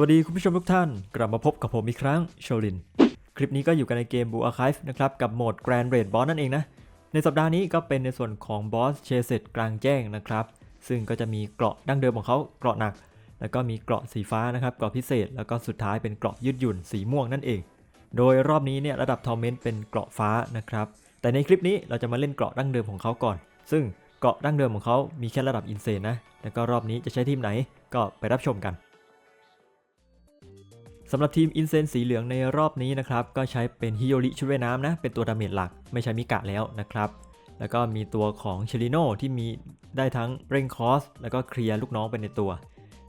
วัสดีคุณผู้ชมทุกท่าน กลับมาพบกับผมอีกครั้งโชลิน คลิปนี้ก็อยู่กันในเกม Blue Archive นะครับ กับโหมด Grand Raid Boss นั่นเองนะ ในสัปดาห์นี้ก็เป็นในส่วนของบอสเชเซตกลางแจ้งนะครับ ซึ่งก็จะมีเกราะดั้งเดิมของเขาเกราะหนัก แล้วก็มีเกราะสีฟ้านะครับเกราะพิเศษ แล้วก็สุดท้ายเป็นเกราะยืดหยุ่นสีม่วงนั่นเอง โดยรอบนี้เนี่ยระดับทอร์เมนต์เป็นเกราะฟ้านะครับแต่ในคลิปนี้เราจะมาเล่นเกราะดั้งเดิมของเขาก่อน ซึ่งเกราะดั้งเดิมของเขามีแค่ระดับอินเซนนะแล้วก็รอบนี้จะใช้ทีมไหนก็ไปรับชมกัน สำหรับทีมอินเซนสีเหลืองในรอบนี้นะครับ ก็ใช้เป็นฮิโยริชุดว่ายน้ำนะ เป็นตัวดาเมจหลักไม่ใช้มิกะแล้วนะครับ แล้วก็มีตัวของเชลิโนที่มีได้ทั้งเร่งคอส แล้วก็เคลียร์ลูกน้องไปในตัว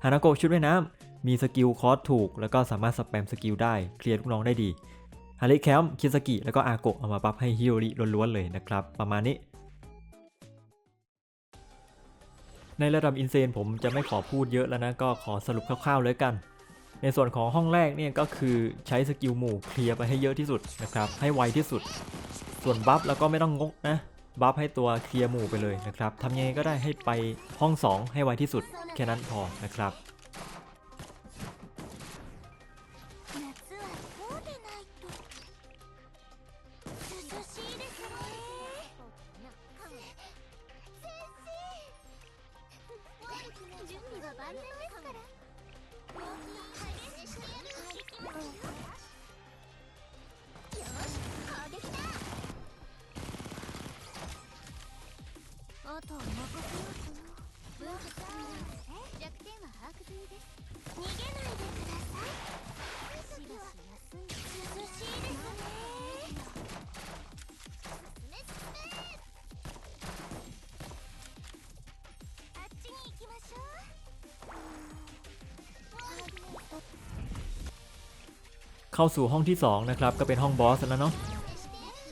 ฮานาโกะชุดว่ายน้ำมีสกิลคอสถูก แล้วก็สามารถสแปมสกิลได้เคลียร์ลูกน้องได้ดีฮาริแคมคิสกิแล้วก็อาโกะเอามาบัฟให้ฮิโยริล้วนๆเลยนะครับ ประมาณนี้ในระดับอินเซนผมจะไม่ขอพูดเยอะแล้วนะ ก็ขอสรุปคร่าวๆเลยกัน ในส่วนของห้องแรกเนี่ยก็คือใช้สกิลหมู่เคลียร์ไปให้เยอะที่สุดนะครับให้ไวที่สุด ส่วนบัฟแล้วก็ไม่ต้องงกนะบัฟให้ตัวเคลียร์หมู่ไปเลยนะครับทำยังไงก็ได้ให้ไปห้อง 2 ให้ไวที่สุดแค่นั้นพอนะครับ とは任せようかな分布さん弱点は把握済みです逃げないでくださいしばし休んで涼しいですね進め進めあっちに行きましょう เข้าสู่ห้องที่ 2 นะครับ ก็เป็นห้องบอสแล้วเนาะ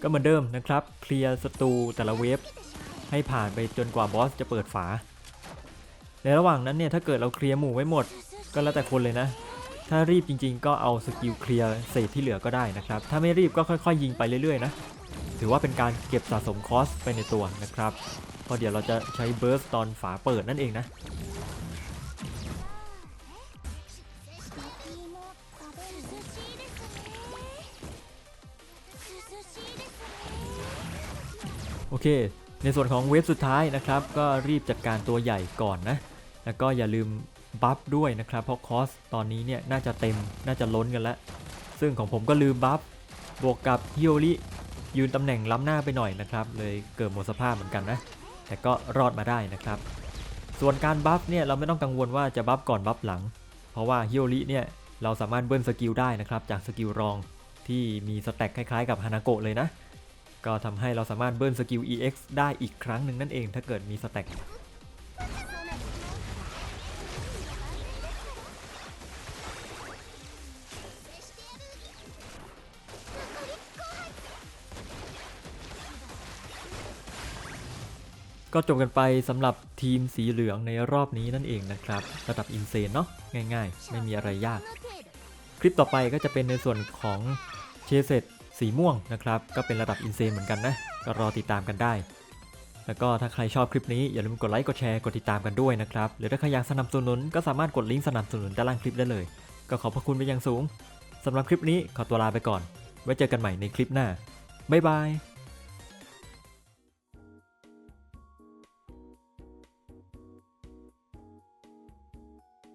ก็เหมือนเดิมนะครับ เคลียร์ศัตรูแต่ละเวฟ ให้ผ่านไปจนกว่าบอสจะเปิดฝา ในระหว่างนั้นเนี่ยถ้าเกิดเราเคลียร์หมู่ไว้หมด ก็แล้วแต่คนเลยนะ ถ้ารีบจริงๆ ก็เอาสกิลเคลียร์เศษที่เหลือก็ได้นะครับ ถ้าไม่รีบก็ค่อยๆ ยิงไปเรื่อยๆนะ ถือว่าเป็นการเก็บสะสมคอสไปในตัวนะครับ เพราะเดี๋ยวเราจะใช้เบิร์สตอนฝาเปิดนั่นเองนะโอเค ในส่วนของเวฟสุดท้ายนะครับ ก็รีบจัดการตัวใหญ่ก่อนนะ แล้วก็อย่าลืมบัฟด้วยนะครับ เพราะคอสตอนนี้เนี่ยน่าจะเต็มน่าจะล้นกันแล้วซึ่งของผมก็ลืมบัฟบวกกับฮิโอริยืนตำแหน่งล้ำหน้าไปหน่อยนะครับ เลยเกิดหมดสภาพเหมือนกันนะ แต่ก็รอดมาได้นะครับ ส่วนการบัฟเนี่ยเราไม่ต้องกังวลว่าจะบัฟก่อนบัฟหลัง เพราะว่าฮิโอริเนี่ยเราสามารถเบิ้ลสกิลได้นะครับจากสกิลรองที่มีสแต็กคล้ายๆกับฮานาโกะเลยนะ ก็ทำให้เราสามารถเบิ้ลสกิล EX ได้อีกครั้งหนึ่งนั่นเองถ้าเกิดมีสแต็กก็จบกันไปสำหรับทีมสีเหลืองในรอบนี้นั่นเองนะครับ ระดับอินเซนเนาะง่ายๆ ไม่มีอะไรยาก คลิปต่อไปก็จะเป็นในส่วนของเชเซต สีม่วงนะครับ ก็เป็นระดับอินเซนเหมือนกันนะ ก็รอติดตามกันได้ แล้วก็ถ้าใครชอบคลิปนี้อย่าลืมกดไลค์กดแชร์กดติดตามกันด้วยนะครับ หรือถ้าใครอยากสนับสนุนก็สามารถกดลิงก์สนับสนุนด้านล่างคลิปได้เลย ก็ขอบพระคุณไปนอย่างสูงสำหรับคลิปนี้ขอตัวลาไปก่อน ไว้เจอกันใหม่ในคลิปหน้าบ๊ายบาย